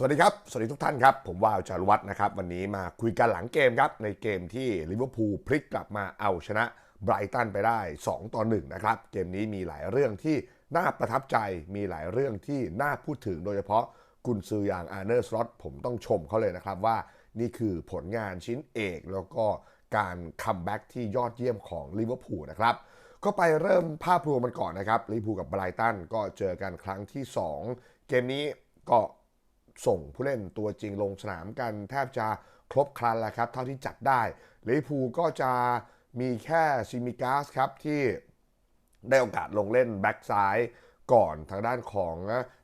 สวัสดีครับ สวัสดีทุกท่านครับ ผมวาวจารวัฒน์นะครับ วันนี้มาคุยกันหลังเกมครับ ในเกมที่ลิเวอร์พูลพลิกกลับมาเอาชนะไบรตันไปได้ 2 ต่อ1นะครับ เกมนี้มีหลายเรื่องที่น่าประทับใจ มีหลายเรื่องที่น่าพูดถึงโดยเฉพาะกุนซืออย่างอาร์เนอร์สล็อตผมต้องชมเขาเลยนะครับว่านี่คือผลงานชิ้นเอกแล้วก็การคัมแบ็กที่ยอดเยี่ยมของลิเวอร์พูลนะครับก็ไปเริ่มภาพรวมมันก่อนนะครับลิเวอร์พูลกับไบรตันก็เจอกันครั้งที่ 2 เกมนี้ก็ ส่งผู้เล่นตัวจริงลงสนามกันแทบจะครบครันแล้วครับ เท่าที่จัดได้ลิเวอร์พูลก็จะมีแค่ซิมิกาสครับที่ได้โอกาสลงเล่นแบ็กซ้ายก่อนทางด้านของ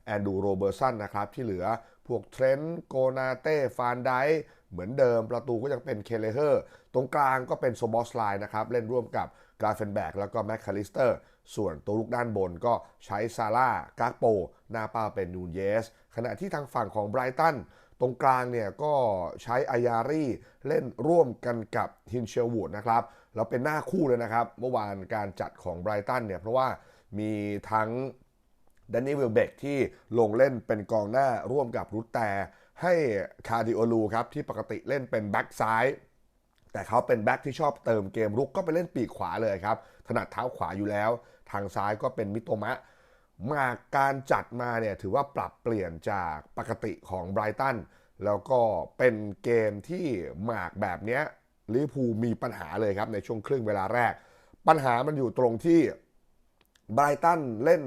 แอนดูโรเบอร์สันนะครับ ที่เหลือพวกเทรนต์โกนาเต้ฟานไดเหมือนเดิมประตูก็ยังเป็นเคเลเฮอร์ ตรงกลางก็เป็นโซบอสไลน์นะครับ เล่นร่วมกับกราเฟนแบกแล้วก็แมคคาลิสเตอร์ ส่วนตัวลูกด้านบนก็ใช้ซาร่ากาโป หน้าเป้าเป็นนูนเยส ขณะที่ทางฝั่งของไบรตัน ตรงกลางเนี่ยก็ใช้อายารีเล่นร่วมกันกับฮินเชลวูดนะครับ แล้วเป็นหน้าคู่เลยนะครับ เมื่อวานการจัดของไบรตันเนี่ยเพราะว่ามีทั้งแดนนี่วิลเบกที่ลงเล่นเป็นกองหน้าร่วมกับรุตแต่ให้คาร์ดิโอลูครับที่ปกติเล่นเป็นแบ็กซ้าย แต่เขาเป็นแบ็กที่ชอบเติมเกมรุกก็ไปเล่นปีกขวาเลยครับ ถนัดเท้าขวาอยู่แล้ว ทางซ้ายก็เป็นมิโตมะ มาการจัดมาเนี่ยถือว่าปรับเปลี่ยนจากปกติของไบรตันแล้วก็เป็นเกมที่หมากแบบเนี้ยลิเวอร์พูลมีปัญหาเลยครับในช่วงครึ่งเวลาแรก ปัญหามันอยู่ตรงที่ไบรตันเล่น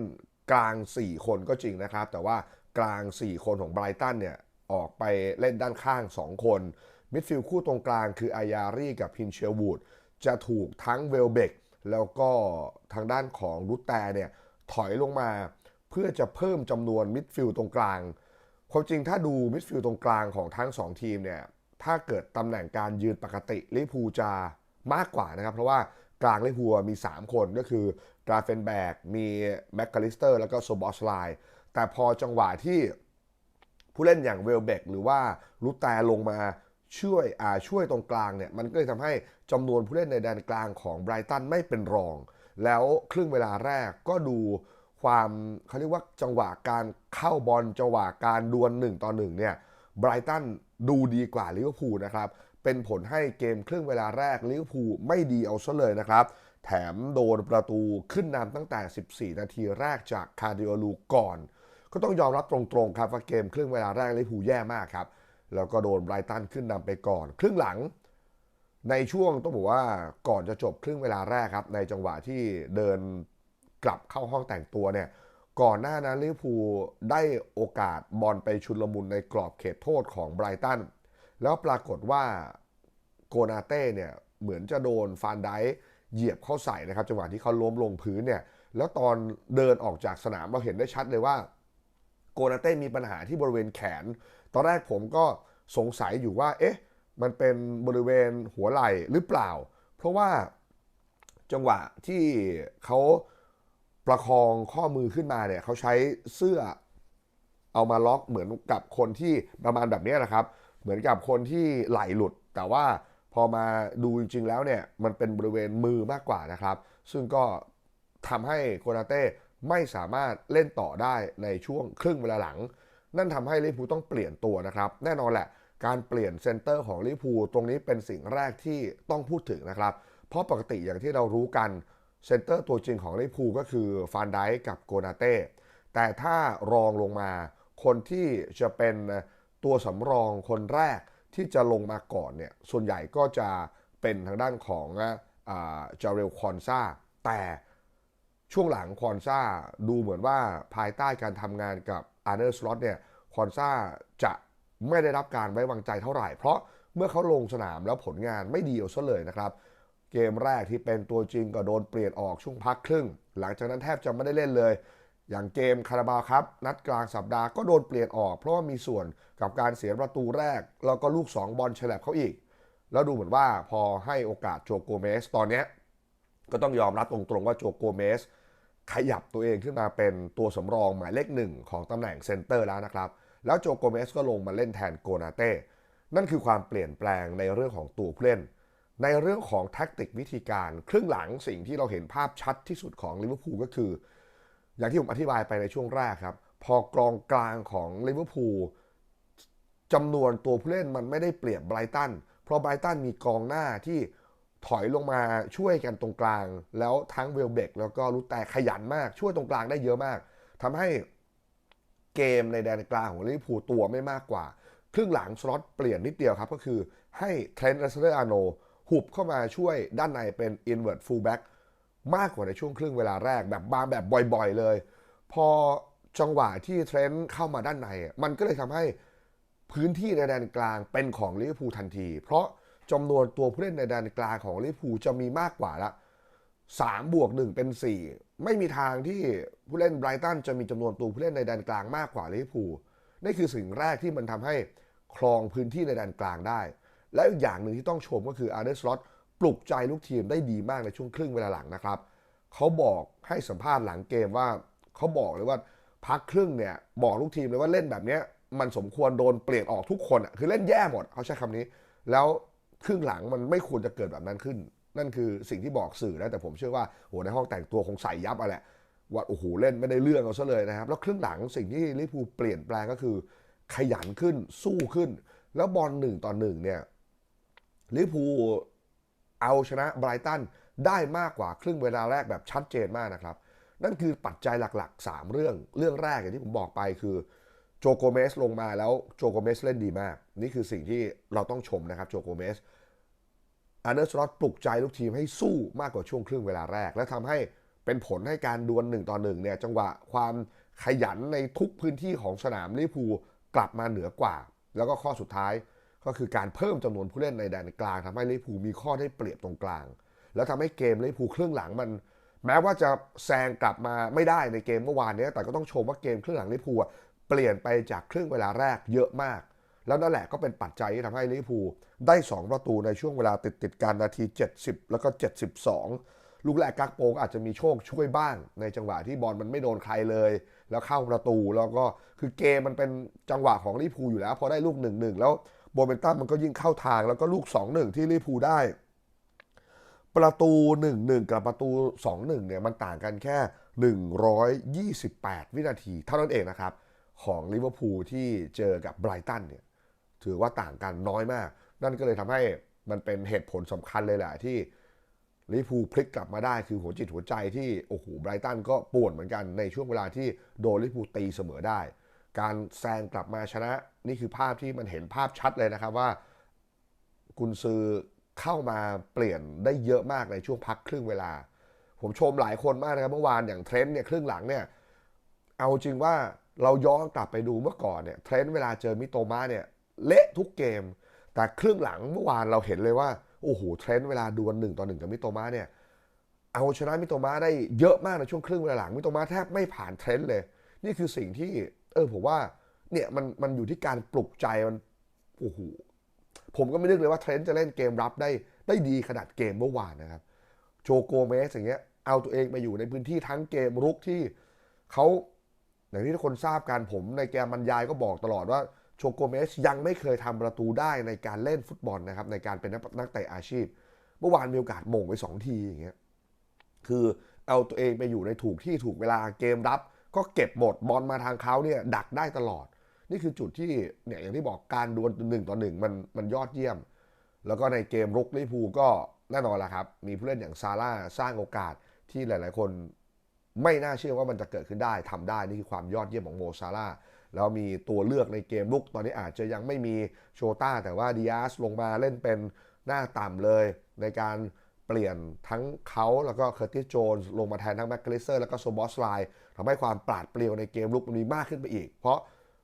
กลาง 4 คนก็จริงนะครับ แต่ว่ากลาง 4 คนของไบรตันเนี่ยออกไปเล่นด้านข้าง 2 คน มิดฟิลด์คู่ตรงกลางคืออายารีกับพินเชลวูดจะถูกทั้งเวลเบกแล้วก็ทางด้านของรุตแตเนี่ยถอยลงมาเพื่อจะเพิ่มจำนวนมิดฟิลด์ตรงกลางความจริงถ้าดูมิดฟิลด์ตรงกลางของทั้ง 2 ทีมเนี่ยถ้าเกิดตำแหน่งการยืนปกติลิพูจะมากกว่านะครับ เพราะว่ากลางลิเวอร์พูมี 3 คนก็คือกราเฟนแบกมีแมคคาลิสเตอร์แล้วก็โซบอสไลน์แต่พอจังหวะที่ผู้เล่นอย่างเวลเบกหรือว่าลูแต่ลงมา ช่วยอ่าช่วยตรงกลางเนี่ยมันก็เลยทำให้จำนวนผู้เล่นในแดนกลางของไบรตันไม่เป็นรอง แล้วครึ่งเวลาแรกก็ดูความเขาเรียกว่าจังหวะการเข้าบอลจังหวะการดวล1ต่อ1เนี่ยไบรตันดูดีกว่าลิเวอร์พูลนะครับเป็นผลให้เกมครึ่งเวลาแรกลิเวอร์พูลไม่ดีเอาซะเลยนะครับ แถมโดนประตูขึ้นนำตั้งแต่ 14 นาทีแรกจากคาร์ดิโอลูก่อน ก็ต้องยอมรับตรงๆครับว่าเกมครึ่งเวลาแรกลิเวอร์พูลแย่มากครับ แล้วก็โดนไบรตันขึ้นนำไปก่อน ครึ่งหลัง ในช่วงต้องบอกว่าก่อนจะจบครึ่งเวลาแรกครับ ในจังหวะที่เดินกลับเข้าห้องแต่งตัวเนี่ยก่อนหน้านั้นลิเวอร์พูลได้โอกาสบอลไปชุนลมุนในกรอบเขตโทษของไบรตันแล้วปรากฏว่าโกนาเต้เนี่ยเหมือนจะโดนฟานไดเหยียบเข้าใส่นะครับ จังหวะที่เขาล้มลงพื้นเนี่ยแล้วตอนเดินออกจากสนามเราเห็นได้ชัดเลยว่า โกนาเต้มีปัญหาที่บริเวณแขน อนแรกผมก็สงสัยอยู่ว่า เอ๊ะ มันเป็นบริเวณหัวไหล่หรือเปล่า เพราะว่าจังหวะที่เขาประคองข้อมือขึ้นมาเนี่ยเขาใช้เสื้อเอามาล็อกเหมือนกับคนที่ประมาณแบบนี้นะครับ เหมือนกับคนที่ไหลหลุด แต่ว่าพอมาดูจริงๆแล้วเนี่ยมันเป็นบริเวณมือมากกว่านะครับ ซึ่งก็ทำให้โคนาเต้ไม่สามารถเล่นต่อได้ในช่วงครึ่งเวลาหลัง นั่นทำให้ลิเวอร์พูลต้องเปลี่ยนตัวนะครับ แน่นอนแหละ การเปลี่ยนเซนเตอร์ของลิเวอร์พูลตรงนี้เป็นสิ่งแรกที่ต้องพูดถึงนะครับ เพราะปกติอย่างที่เรารู้กันเซนเตอร์ตัวจริงของลิเวอร์พูลก็คือฟานไดกับโกนาเต้แต่ถ้ารองลงมา คนที่จะเป็นตัวสำรองคนแรกที่จะลงมาก่อนเนี่ยส่วนใหญ่ก็จะเป็นทางด้านของจาเรลคอนซาแต่ช่วงหลังคอนซาดูเหมือนว่าภายใต้การทำงานกับอาร์เนอร์สล็อตเนี่ย คอนซาจะไม่ได้รับการไว้วางใจเท่าไหร่ เพราะเมื่อเขาลงสนามแล้วผลงานไม่ดีเอาซะเลยนะครับ เกมแรกที่เป็นตัวจริงก็โดนเปลี่ยนออกช่วงพักครึ่ง หลังจากนั้นแทบจะไม่ได้เล่นเลย อย่างเกมคาราบาครับ นัดกลางสัปดาห์ก็โดนเปลี่ยนออก เพราะว่ามีส่วนกับการเสียประตูแรก แล้วก็ลูก 2 บอลฉลับเขาอีก แล้วดูเหมือนว่าพอให้โอกาสโจโกเมสตอนนี้ก็ต้องยอมรับตรงๆว่าโจโกเมสขยับตัวเองขึ้นมาเป็นตัวสำรองหมายเลขหนึ่งของตำแหน่งเซนเตอร์แล้วนะครับ แล้วโจโกเมสก็ลงมาเล่นแทนโกนาเต้นั่นคือความเปลี่ยนแปลงในเรื่องของตัวผู้เล่น ในเรื่องของแท็กติกวิธีการ ครึ่งหลังสิ่งที่เราเห็นภาพชัดที่สุดของลิเวอร์พูลก็คือ อย่างที่ผมอธิบายไปในช่วงแรกครับ พอกรองกลางของลิเวอร์พูลจำนวนตัวผู้เล่นมันไม่ได้เปรียบไบรตันเพราะไบรตันมีกองหน้าที่ถอยลงมาช่วยกันตรงกลาง แล้วทั้งเวลเบกแล้วก็รุตแต่ขยันมากช่วยตรงกลางได้เยอะมากทำให้ เกมในแดนกลางของลิเวอร์พูลตัวไม่มากกว่า ครึ่งหลังสล็อตเปลี่ยนนิดเดียวครับ ก็คือให้เทรนต์รัสเซอร์อาโนหุบเข้ามาช่วยด้านในเป็นอินเว r ร์ f ฟูลแบ็กมากกว่าในช่วงครึ่งเวลาแรกแบบบางแบบบ่อยๆเลย พอจังหวะที่เทรนต์เข้ามาด้านใน มันก็เลยทำให้พื้นที่ในแดนกลางเป็นของลิเวอร์พูลทันที เพราะจำนวนตัวผู้เล่นในแดนกลางของลิเวอร์พูลจะมีมากกว่าละ 3 บวก 1 เป็น 4 ไม่มีทางที่ผู้เล่นไบรตันจะมีจำนวนตัวผู้เล่นในแดนกลางมากกว่าลิเวอร์พูลนี่คือสิ่งแรกที่มันทำให้ครองพื้นที่ในแดนกลางได้ และอีกอย่างหนึ่งที่ต้องชมก็คืออาร์เดสลอตปลุกใจลูกทีมได้ดีมากในช่วงครึ่งเวลาหลังนะครับ เขาบอกให้สัมภาษณ์หลังเกมว่าเขาบอกเลยว่าพักครึ่งเนี่ยบอกลูกทีมเลยว่าเล่นแบบนี้มันสมควรโดนเปลี่ยนออกทุกคนคือเล่นแย่หมดเขาใช้คำนี้ แล้วครึ่งหลังมันไม่ควรจะเกิดแบบนั้นขึ้น นั่นคือสิ่งที่บอกสื่อนะแต่ผมเชื่อว่าโหในห้องแต่งตัวคงใส่ยับอะแหละว่าโอ้โหเล่นไม่ได้เรื่องเอาซะเลยนะครับ แล้วครึ่งหลังสิ่งที่ลิเวอร์พูลเปลี่ยนแปลงก็คือ ขยันขึ้นสู้ขึ้น แล้วบอลหนึ่งต่อหนึ่งเนี่ยลิเวอร์พูลเอาชนะไบรตันได้มากกว่าครึ่งเวลาแรกแบบชัดเจนมากนะครับ นั่นคือปัจจัยหลัก ๆ 3 เรื่องเรื่องแรกอย่างที่ผมบอกไปคือโจโกเมสลงมาแล้วโจโกเมสเล่นดีมาก นี่คือสิ่งที่เราต้องชมนะครับโจโกเมส อันเดอร์สล็อตปลุกใจลูกทีมให้สู้มากกว่าช่วงครึ่งเวลาแรก และทำให้เป็นผลให้การดวลหนึ่งต่อหนึ่งเนี่ยจังหวะความขยันในทุกพื้นที่ของสนามลิพูกลับมาเหนือกว่า แล้วก็ข้อสุดท้ายก็คือการเพิ่มจำนวนผู้เล่นในแดนกลางทำให้ลิพูมีข้อได้เปรียบตรงกลาง แล้วทำให้เกมลิพูครึ่งหลังมัน แม้ว่าจะแซงกลับมาไม่ได้ในเกมเมื่อวานนี้แต่ก็ต้องชมว่าเกมครึ่งหลังลิพูเปลี่ยนไปจากครึ่งเวลาแรกเยอะมาก แล้วนั่นแหละก็เป็นปัจจัยที่ทำให้ลิเวอร์พูลได้ 2 ประตูในช่วงเวลาติดติดๆกันนาที 70 แล้วก็ 72 ลูกแรกกักโปกอาจจะมีโชคช่วยบ้าง ในจังหวะที่บอลมันไม่โดนใครเลย แล้วเข้าประตูแล้วก็คือเกมมันเป็นจังหวะของลิเวอร์พูลอยู่แล้ว พอได้ลูก 1-1 แล้วโมเมนตัมมันก็ยิ่งเข้าทางแล้วก็ลูก 2-1 ที่ลิเวอร์พูลได้ ประตู 1-1 กับประตู 2-1 เนี่ยมันต่างกันแค่ 128 วินาที เท่านั้นเองนะครับของลิเวอร์พูลที่เจอกับไบรตันเนี่ย ถือว่าต่างกันน้อยมาก นั่นก็เลยทำให้มันเป็นเหตุผลสำคัญเลยแหละที่ลิพูพลิกกลับมาได้คือหัวจิตหัวใจที่โอ้โหไบรตันก็ป่วนเหมือนกันในช่วงเวลาที่โดนลิพูตีเสมอได้ การแซงกลับมาชนะนี่คือภาพที่มันเห็นภาพชัดเลยนะครับว่า กุนซือเข้ามาเปลี่ยนได้เยอะมากในช่วงพักครึ่งเวลา ผมชมหลายคนมากนะครับ เมื่อวานอย่างเทรนต์เนี่ยครึ่งหลังเนี่ยเอาจริงว่าเราย้อนกลับไปดูเมื่อก่อนเนี่ยเทรนต์เวลาเจอมิโตมาเนี่ย เละทุกเกม แต่ครึ่งหลังเมื่อวานเราเห็นเลยว่าโอ้โหเทรนต์เวลาดวลหนึ่งต่อหนึ่งกับมิโตมาเนี่ยเอาชนะมิโตมาได้เยอะมากในช่วงครึ่งเวลาหลังมิโตมาแทบไม่ผ่านเทรนต์เลย นี่คือสิ่งที่เออผมว่าเนี่ยมันมันอยู่ที่การปลุกใจมันโอ้โหผมก็ไม่นึกเลยว่าเทรนต์จะเล่นเกมรับได้ได้ดีขนาดเกมเมื่อวานนะครับโจโกเมสอย่างเงี้ยเอาตัวเองไปอยู่ในพื้นที่ทั้งเกมรุกที่เขาอย่างที่ทุกคนทราบกันผมในแกมบรรยายก็บอกตลอดว่า โจโกเมสยังไม่เคยทำประตูได้ในการเล่นฟุตบอลนะครับ ในการเป็นนักเตะอาชีพ เมื่อวานมีโอกาสมงไปสองทีอย่างเงี้ยคือเอาตัวเองไปอยู่ในถูกที่ถูกเวลาเกมรับ ก็เก็บหมดบอลมาทางเขาเนี่ยดักได้ตลอด นี่คือจุดที่เนี่ยอย่างที่บอกการดวลหนึ่งต่อหนึ่งมันมันยอดเยี่ยม แล้วก็ในเกมรุกลิพูก็แน่นอนละครับ มีผู้เล่นอย่างซาร่าสร้างโอกาสที่หลาย ๆ คนไม่น่าเชื่อว่ามันจะเกิดขึ้นได้ทำได้นี่คือความยอดเยี่ยมของโมซาร่า แล้วมีตัวเลือกในเกมลุกตอนนี้อาจจะยังไม่มีโชต้า แต่ว่าดิอาสลงมาเล่นเป็นหน้าต่ำเลย ในการเปลี่ยนทั้งเขาแล้วก็เคอร์ติสโจนลงมาแทนทั้งแม็กกลิเซอร์แล้วก็โซบอสไลน์ทำให้ความปราดเปรียวในเกมลุกมันมีมากขึ้นไปอีก เพราะ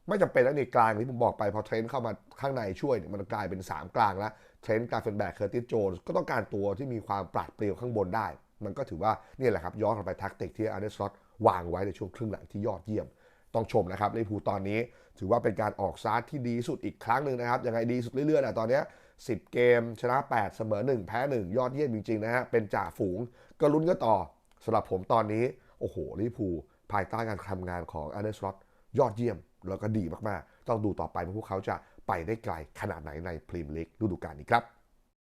ไม่จำเป็นแล้วในกลางที่ผมบอกไปพอเทรนต์เข้ามาข้างในช่วยเนี่ยมันกลายเป็น 3 กลางแล้วเทรนต์กลายเป็นแบกเคอร์ติสโจนก็ต้องการตัวที่มีความปราดเปรียวข้างบนได้ มันก็ถือว่านี่แหละครับย้อนกลับไปแท็กติกที่อาร์เดสล็อตวางไว้ในช่วงครึ่งหลังที่ยอดเยี่ยม ต้องชมนะครับลิเวอร์พูลตอนนี้ ถือว่าเป็นการออกซาร์ที่ดีสุดอีกครั้งหนึ่งนะครับยังไงดีสุดเรื่อยๆแหละตอนนี้10 เกม ชนะ 8 เสมอ 1 แพ้ 1 ยอดเยี่ยมจริงๆนะฮะเป็นจ่าฝูง ก็ลุ้นก็ต่อสำหรับผมตอนนี้ โอ้โหลิเวอร์พูลภายใต้การทำงานของอาร์เดสล็อตยอดเยี่ยมแล้วก็ดีมากๆ ต้องดูต่อไปว่าพวกเขาจะไปได้ไกลขนาดไหนในพรีเมียร์ลีกฤดูกาลนี้ครับ